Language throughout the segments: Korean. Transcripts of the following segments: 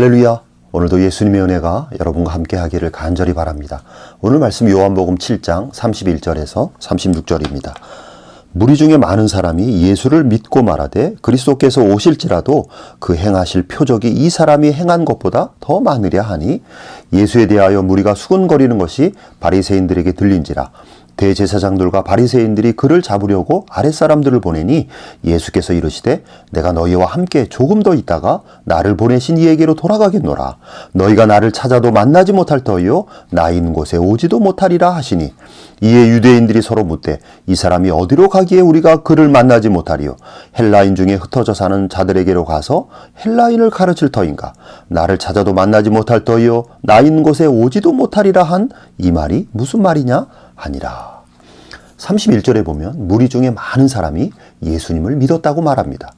할렐루야. 오늘도 예수님의 은혜가 여러분과 함께 하기를 간절히 바랍니다. 오늘 말씀 요한복음 7장 31절에서 36절입니다. 무리 중에 많은 사람이 예수를 믿고 말하되 그리스도께서 오실지라도 그 행하실 표적이 이 사람이 행한 것보다 더 많으랴 하니 예수에 대하여 무리가 수군거리는 것이 바리새인들에게 들린지라 대제사장들과 바리새인들이 그를 잡으려고 아랫사람들을 보내니 예수께서 이르시되 내가 너희와 함께 조금 더 있다가 나를 보내신 이에게로 돌아가겠노라. 너희가 나를 찾아도 만나지 못할 터이요 나 있는 곳에 오지도 못하리라 하시니. 이에 유대인들이 서로 묻되 이 사람이 어디로 가기에 우리가 그를 만나지 못하리요? 헬라인 중에 흩어져 사는 자들에게로 가서 헬라인을 가르칠 터인가? 나를 찾아도 만나지 못할 터이요 나 있는 곳에 오지도 못하리라 한 이 말이 무슨 말이냐 하니라 31절에 보면 무리 중에 많은 사람이 예수님을 믿었다고 말합니다.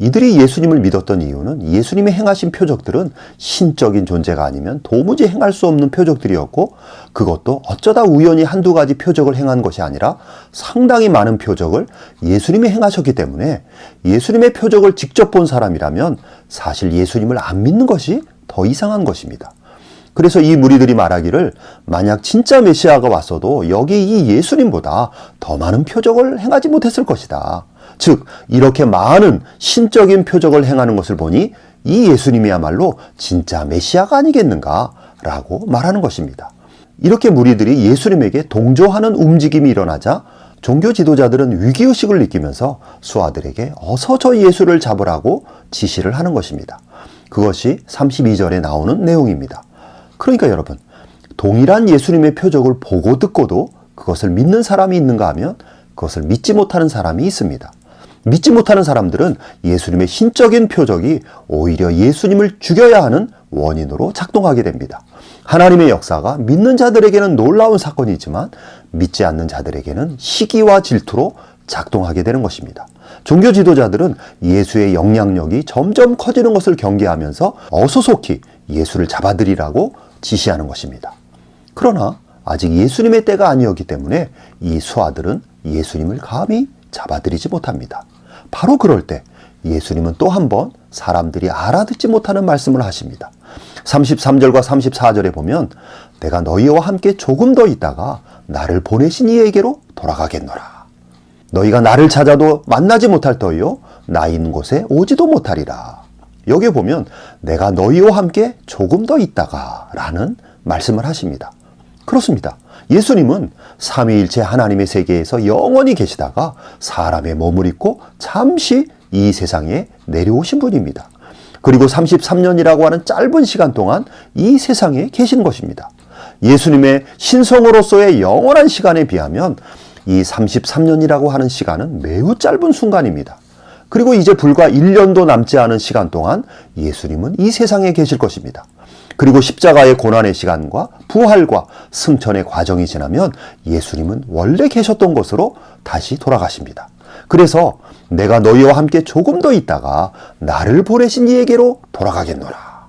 이들이 예수님을 믿었던 이유는 예수님이 행하신 표적들은 신적인 존재가 아니면 도무지 행할 수 없는 표적들이었고 그것도 어쩌다 우연히 한두 가지 표적을 행한 것이 아니라 상당히 많은 표적을 예수님이 행하셨기 때문에 예수님의 표적을 직접 본 사람이라면 사실 예수님을 안 믿는 것이 더 이상한 것입니다. 그래서 이 무리들이 말하기를 만약 진짜 메시아가 왔어도 여기 이 예수님보다 더 많은 표적을 행하지 못했을 것이다. 즉, 이렇게 많은 신적인 표적을 행하는 것을 보니 이 예수님이야말로 진짜 메시아가 아니겠는가? 라고 말하는 것입니다. 이렇게 무리들이 예수님에게 동조하는 움직임이 일어나자 종교 지도자들은 위기의식을 느끼면서 수하들에게 어서 저 예수를 잡으라고 지시를 하는 것입니다. 그것이 32절에 나오는 내용입니다. 그러니까 여러분, 동일한 예수님의 표적을 보고 듣고도 그것을 믿는 사람이 있는가 하면 그것을 믿지 못하는 사람이 있습니다. 믿지 못하는 사람들은 예수님의 신적인 표적이 오히려 예수님을 죽여야 하는 원인으로 작동하게 됩니다. 하나님의 역사가 믿는 자들에게는 놀라운 사건이지만 믿지 않는 자들에게는 시기와 질투로 작동하게 되는 것입니다. 종교 지도자들은 예수의 영향력이 점점 커지는 것을 경계하면서 어소속히 예수를 잡아들이라고 지시하는 것입니다. 그러나 아직 예수님의 때가 아니었기 때문에 이 수하들은 예수님을 감히 잡아들이지 못합니다. 바로 그럴 때 예수님은 또 한 번 사람들이 알아듣지 못하는 말씀을 하십니다. 33절과 34절에 보면 내가 너희와 함께 조금 더 있다가 나를 보내신 이에게로 돌아가겠노라. 너희가 나를 찾아도 만나지 못할 터이요 나 있는 곳에 오지도 못하리라. 여기에 보면 내가 너희와 함께 조금 더 있다가 라는 말씀을 하십니다. 그렇습니다. 예수님은 삼위일체 하나님의 세계에서 영원히 계시다가 사람의 몸을 입고 잠시 이 세상에 내려오신 분입니다. 그리고 33년이라고 하는 짧은 시간 동안 이 세상에 계신 것입니다. 예수님의 신성으로서의 영원한 시간에 비하면 이 33년이라고 하는 시간은 매우 짧은 순간입니다. 그리고 이제 불과 1년도 남지 않은 시간 동안 예수님은 이 세상에 계실 것입니다. 그리고 십자가의 고난의 시간과 부활과 승천의 과정이 지나면 예수님은 원래 계셨던 곳으로 다시 돌아가십니다. 그래서 내가 너희와 함께 조금 더 있다가 나를 보내신 이에게로 돌아가겠노라.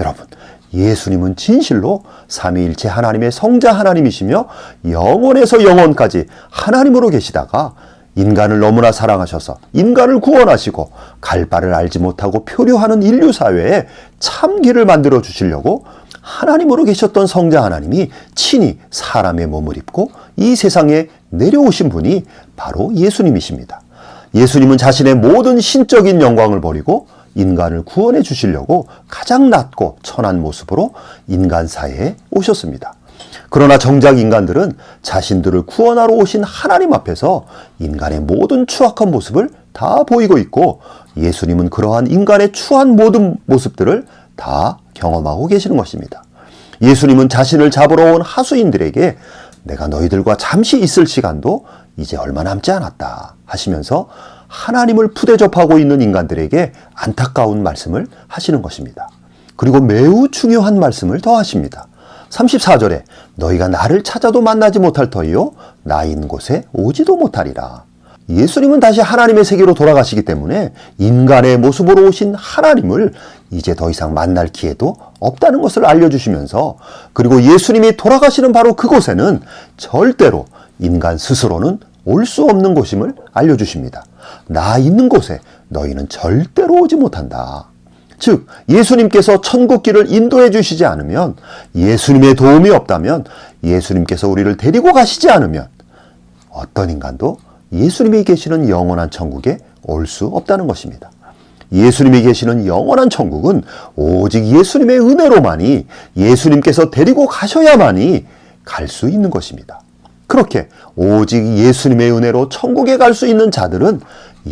여러분, 예수님은 진실로 삼위일체 하나님의 성자 하나님이시며 영원에서 영원까지 하나님으로 계시다가 인간을 너무나 사랑하셔서 인간을 구원하시고 갈 바를 알지 못하고 표류하는 인류 사회에 참 길을 만들어 주시려고 하나님으로 계셨던 성자 하나님이 친히 사람의 몸을 입고 이 세상에 내려오신 분이 바로 예수님이십니다. 예수님은 자신의 모든 신적인 영광을 버리고 인간을 구원해 주시려고 가장 낮고 천한 모습으로 인간 사회에 오셨습니다. 그러나 정작 인간들은 자신들을 구원하러 오신 하나님 앞에서 인간의 모든 추악한 모습을 다 보이고 있고 예수님은 그러한 인간의 추한 모든 모습들을 다 경험하고 계시는 것입니다. 예수님은 자신을 잡으러 온 하수인들에게 내가 너희들과 잠시 있을 시간도 이제 얼마 남지 않았다 하시면서 하나님을 푸대접하고 있는 인간들에게 안타까운 말씀을 하시는 것입니다. 그리고 매우 중요한 말씀을 더 하십니다. 34절에 너희가 나를 찾아도 만나지 못할 터이요 나 있는 곳에 오지도 못하리라. 예수님은 다시 하나님의 세계로 돌아가시기 때문에 인간의 모습으로 오신 하나님을 이제 더 이상 만날 기회도 없다는 것을 알려주시면서 그리고 예수님이 돌아가시는 바로 그곳에는 절대로 인간 스스로는 올 수 없는 곳임을 알려주십니다. 나 있는 곳에 너희는 절대로 오지 못한다. 즉, 예수님께서 천국길을 인도해 주시지 않으면, 예수님의 도움이 없다면, 예수님께서 우리를 데리고 가시지 않으면, 어떤 인간도 예수님이 계시는 영원한 천국에 올 수 없다는 것입니다. 예수님이 계시는 영원한 천국은 오직 예수님의 은혜로만이 예수님께서 데리고 가셔야만이 갈 수 있는 것입니다. 그렇게 오직 예수님의 은혜로 천국에 갈 수 있는 자들은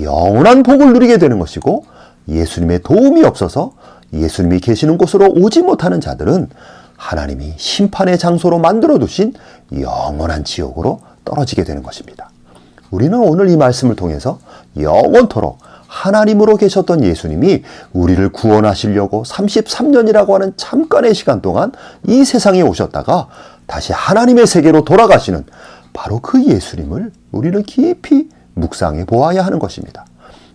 영원한 복을 누리게 되는 것이고 예수님의 도움이 없어서 예수님이 계시는 곳으로 오지 못하는 자들은 하나님이 심판의 장소로 만들어 두신 영원한 지옥으로 떨어지게 되는 것입니다. 우리는 오늘 이 말씀을 통해서 영원토록 하나님으로 계셨던 예수님이 우리를 구원하시려고 33년이라고 하는 잠깐의 시간 동안 이 세상에 오셨다가 다시 하나님의 세계로 돌아가시는 바로 그 예수님을 우리는 깊이 묵상해 보아야 하는 것입니다.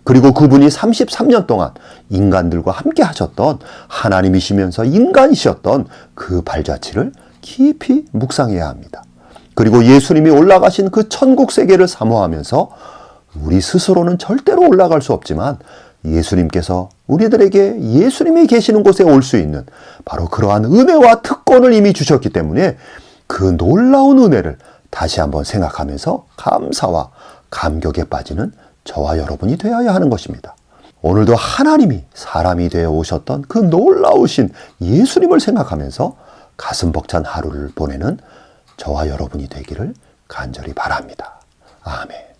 그리고 그분이 33년 동안 인간들과 함께 하셨던 하나님이시면서 인간이셨던 그 발자취를 깊이 묵상해야 합니다. 그리고 예수님이 올라가신 그 천국 세계를 사모하면서 우리 스스로는 절대로 올라갈 수 없지만 예수님께서 우리들에게 예수님이 계시는 곳에 올 수 있는 바로 그러한 은혜와 특권을 이미 주셨기 때문에 그 놀라운 은혜를 다시 한번 생각하면서 감사와 감격에 빠지는 저와 여러분이 되어야 하는 것입니다. 오늘도 하나님이 사람이 되어 오셨던 그 놀라우신 예수님을 생각하면서 가슴 벅찬 하루를 보내는 저와 여러분이 되기를 간절히 바랍니다. 아멘.